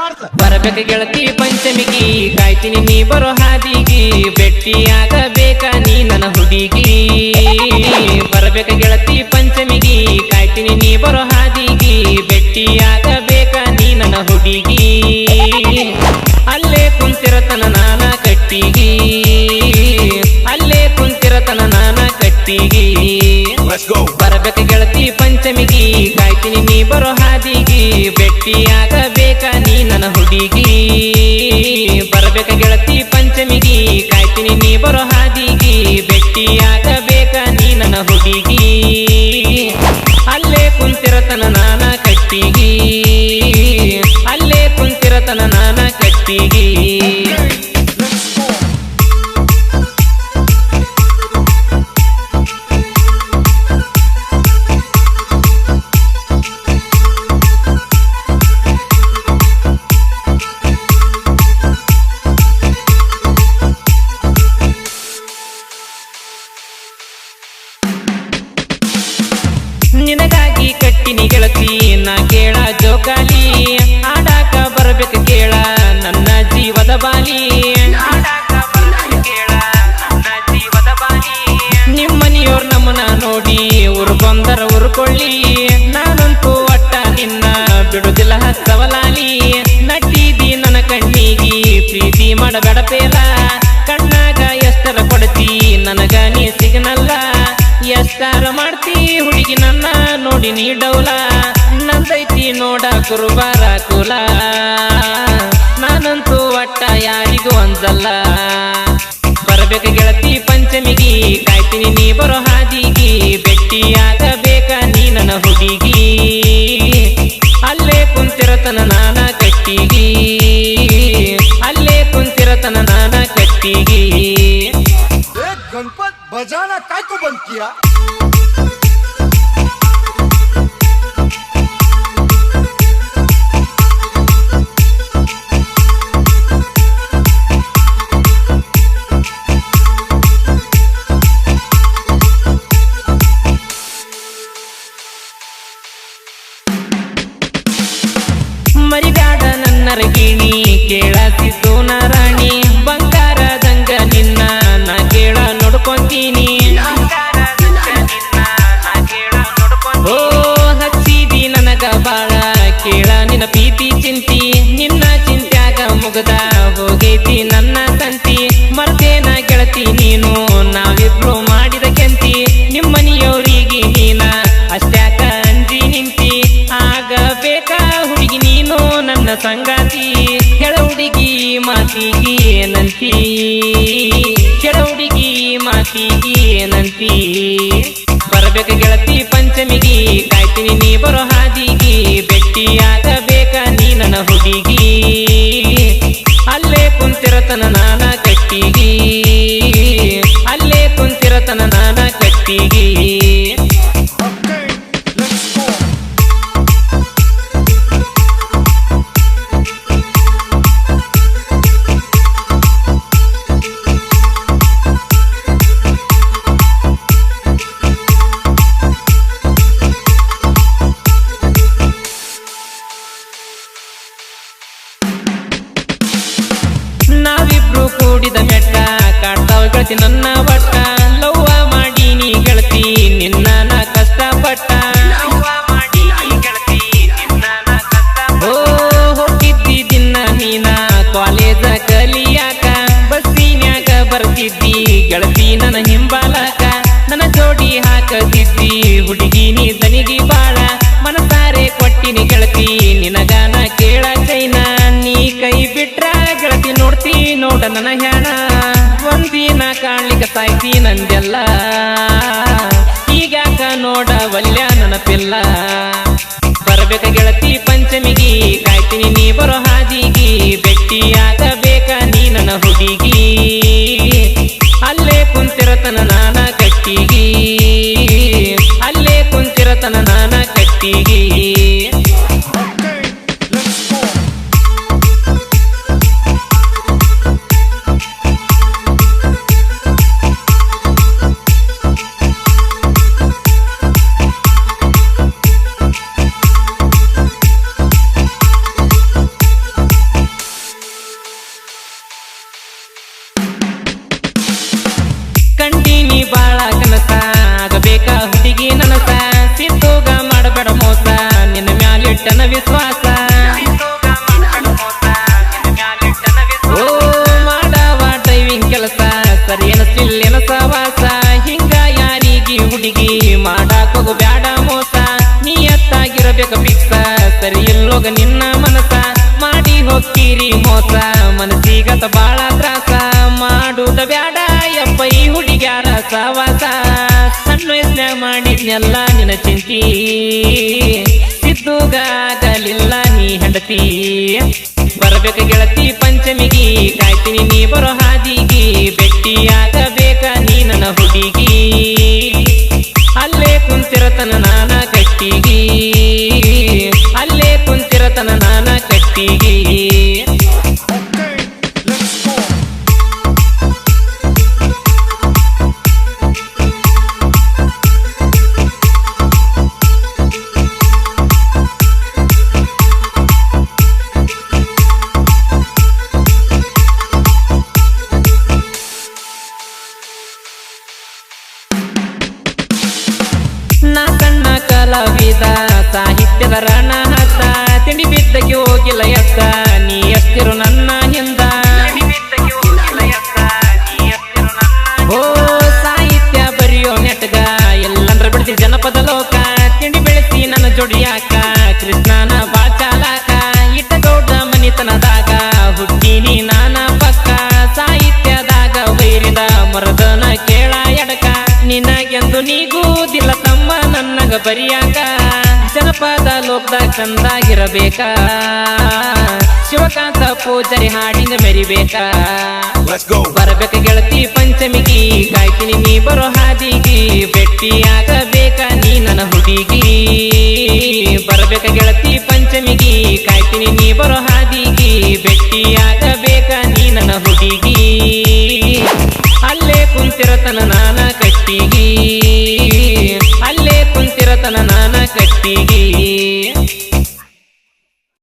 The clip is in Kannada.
ಬರಬೇಕ ಗೆಳತಿ ಪಂಚಮಿಗಿ, ಕಾಯ್ತೀನಿ ನೀ ಬರೋ ಹಾದಿಗಿ ಭೇಟಿಯಾಗಬೇಕ ನೀ ನನ್ನ ಹುಡುಗಿ. ಬರಬೇಕ ಗೆಳತಿ ಪಂಚಮಿಗಿ, ಕಾಯ್ತೀನಿ ನೀ ಬರೋ ಹಾದಿಗಿ. ಕಾಯ್ತೀನಿ, ನೀ ಬರೋ ಹಾದಿಗಿ. ಭೇಟಿಯಾಗಬೇಕ ನೀ ನನ್ನ ಹುಡುಗಿ. ಬರಬೇಕ ಗೆಳತಿ ಪಂಚಮಿಗಿ. ಕಾಯ್ತೀನಿ, ನೀ ಬರೋ ಹಾದಿಗಿ. ಭೇಟಿಯಾಗಬೇಕ ನೀ ನನ್ನ ಹುಡುಗಿ. ಅಲ್ಲೇ ಕುಂತಿರತನ ನಾನ ಕಟ್ಟಿಗಿ. ಅಲ್ಲೇ ಕುಂತಿರತನ ನಾನ ಕಟ್ಟಿಗಿ. ನಿನಗಾಗಿ ಗೆಳತಿ, ನಾ ಕೇಳ ಜೋಕಾಲಿ. ಆಡಾಕ ಬರಬೇಕು ಕೇಳ, ನನ್ನ ಜೀವದ ಬಾಲಿ. ನಿಮ್ಮನಿಯೋರ್ ನಮ್ಮನ ನೋಡಿ ಉರ್ಕೊಂದರ ಉರ್ಕೊಳ್ಳಿ ನಾನಂತೂ ಒಟ್ಟ ನಿನ್ನ ಬಿಡುದಿಲ್ಲ ಹತ್ತವಲಾಲಿ ನಟ್ಟಿದಿ ನನ್ನ ಕಣ್ಣಿಗೆ, ಪ್ರೀತಿ ಮಾಡಬೇಡ ಪೇಲ ಕಣ್ಣಾಗ ಎಷ್ಟರ ಕೊಡತಿ, ನನಗ ನೀ ಸಿಗ್ನಲ್ಲ. ಎಷ್ಟಾರ ಮಾಡ್ತಿ ಹುಡುಗಿ ನನ್ನ ನೋಡಿ ನೀ ಡೌಲ. ನಂದೈತಿ ನೋಡ ಕುರುಬಾರ ಕುಲ. ನಾನಂತೂ ಒಟ್ಟ ಯಾರಿಗೂ ಅಂಜಲ್ಲ. ಬರಬೇಕ ಗೆಳತಿ ಪಂಚಮಿಗಿ, ಕಾಯ್ತೀನಿ ನೀ ಬರೋ ಹಾದಿಗಿ. ಭೇಟಿಯಾಗಬೇಕ ನೀ ನನ್ನ ಹುಡುಗಿ. ಅಲ್ಲೇ ಕುಂತಿರತನ गणपत बजाना काय को बंद किया? ಹೋಗೈತಿ ನನ್ನ ತಂತಿ ಮರ್ತೇನ ಗೆಳತಿ ನೀನು, ನಾವಿಬ್ರು ಮಾಡಿದ ಕೆಂತಿ ನಿಮ್ಮನಿಯವರಿಗೆ ನೀನ, ಅಷ್ಟ್ಯಾಕ ಅಂಜಿ ನಿಂತಿ, ಆಗಬೇಕ ಹುಡುಗಿ ನೀನು, ನನ್ನ ಸಂಗಾತಿ ಕೆಳ ಹುಡುಗಿ ಮಾತಿಗೆ ಏನಂತಿ ಕೆಳ ಹುಡುಗಿ ಮಾತಿಗೆ ಏನಂತಿ, ಬರಬೇಕ ಗೆಳತಿ ಪಂಚಮಿಗಿ ಕುಂತಿರತನ ನಾನ ಕಟ್ಟಿಗಿ. ಅಲ್ಲೇ ಕುಂತಿರತನ ನಾನ ಕಟ್ಟಿಗಿ. ಕೂಡಿದ ಮೆಟ್ಟ. ಕಾಡ್ತಾವ ಗೆಳತಿ ನನ್ನ ನನ್ನ ಹೆಣ ಒಂದಿನ ಕಾಣ್ಲಿಕ್ಕೆ ಸಾಯ್ತಿ ನಂದೆಲ್ಲ. ಈಗ್ಯಾಕ ನೋಡ ವಲ್ಯ ನೆನಪಿಲ್ಲ. ಬರಬೇಕ ಗೆಳತಿ ಪಂಚಮಿಗಿ, ಕಾಯ್ತೀನಿ ನೀ ಬರೋ ಹಾದಿಗಿ. ಭೆಟ್ಟಿಯಾಗಬೇಕ ನೀ ನನ್ನ ಹುಡುಗಿ? ಅಲ್ಲೇ ಕುಂತಿರತನ ನಾನ ಕಟ್ಟಿಗಿ. ಅಲ್ಲೇ ಕುಂತಿರತನ ನಾನ ಕಟ್ಟಿಗಿ. ಸರಿ ಇಲ್ಲೋಗ ನಿನ್ನ ಮನಸ ಮಾಡಿ ಹೋಗ್ತೀರಿ ಮೋಸ. ಮನಸ್ಸಿಗತ ಬಾಳ ತ್ರಾಸ, ಮಾಡುದ ಬ್ಯಾಡ ಯಪ್ಪ ಈ ಹುಡುಗ್ಯಾರ ಸವಾಸ. ಸಣ್ಣ ಯಜ್ಞ ಮಾಡಿದ್ನೆಲ್ಲ ನಿನ್ನ ಚಿಂತಿ. ಸಿದ್ದುಗಾಗಲಿಲ್ಲ ನೀ ಹೆಂಡತಿ. ಬರಬೇಕು ಗೆಳತಿ ಪಂಚಮಿಗಿ, ಕಾಯ್ತೀನಿ ನೀ ಬರೋ ಹಾದಿಗಿ. ಭೇಟಿಯಾಗಬೇಕ ನೀ ನನ್ನ ಹುಡುಗಿ. ಅಲ್ಲೇ ಕುಂತಿರತನ ಸಾಹಿತ್ಯದ ರಣ ಹತ್ತ ತಿಂಡಿ ಬಿದ್ದಕ್ಕೆ ಹೋಗಿಲ್ಲ ಎತ್ತ ನೀ ಎತ್ತಿರು ನನ್ನ ಹಿಂದ. ಓ ಸಾಹಿತ್ಯ ಬರೆಯೋ ನೆಟ್ಗ, ಎಲ್ಲಂದ್ರ ಬಿಡ್ತಿ ಜನಪದ ಲೋಕ. ತಿಂಡಿ ಬೆಳೆಸಿ ನನ್ನ ಜೋಡಿಯಾಕ, ಕೃಷ್ಣನ ಬಾಚಾಲಾಕ ಇಟ್ಟ ಗೌಡ ಮನಿತನದಾಗ, ಹುಟ್ಟಿನಿ ನಾನ ಪಕ್ಕ. ಸಾಹಿತ್ಯದಾಗ ಬೈರಿದ ಮರದನ ಕೇಳ ಎಡಕ. ನಿನಗೆಂದು ನೀಗೂದಿಲ್ಲ ತಮ್ಮ, ನನ್ನಗ ಬರಿಯಾಕ. ಜನಪದ ಲೋಕದ ಚಂದಾಗಿರಬೇಕ? ಶಿವಕಾಂತ ಪೂಜಾರಿ ಹಾಡಿಂದ ಮೆರಿಬೇಕಾ. ಬರಬೇಕ ಗೆಳತಿ ಪಂಚಮಿಗಿ ಕಾಯ್ತೀನಿ ನೀ ಬರೋ ಹಾದಿಗಿ ಭೇಟಿಯಾಗಬೇಕ ನೀ ನನ್ನ ಹುಡುಗಿ? ಬರಬೇಕ ಗೆಳತಿ ಪಂಚಮಿಗಿ ಕಾಯ್ತೀನಿ ನೀ ಬರೋ ಹಾದಿಗಿ ಭೇಟಿಯಾಗಬೇಕ ನೀ ನನ್ನ ಹುಡುಗಿ? ಅಲ್ಲೇ ಕುಂತಿರತನ ನಾನ ತನ ಕಟ್ಟಿಗೆ.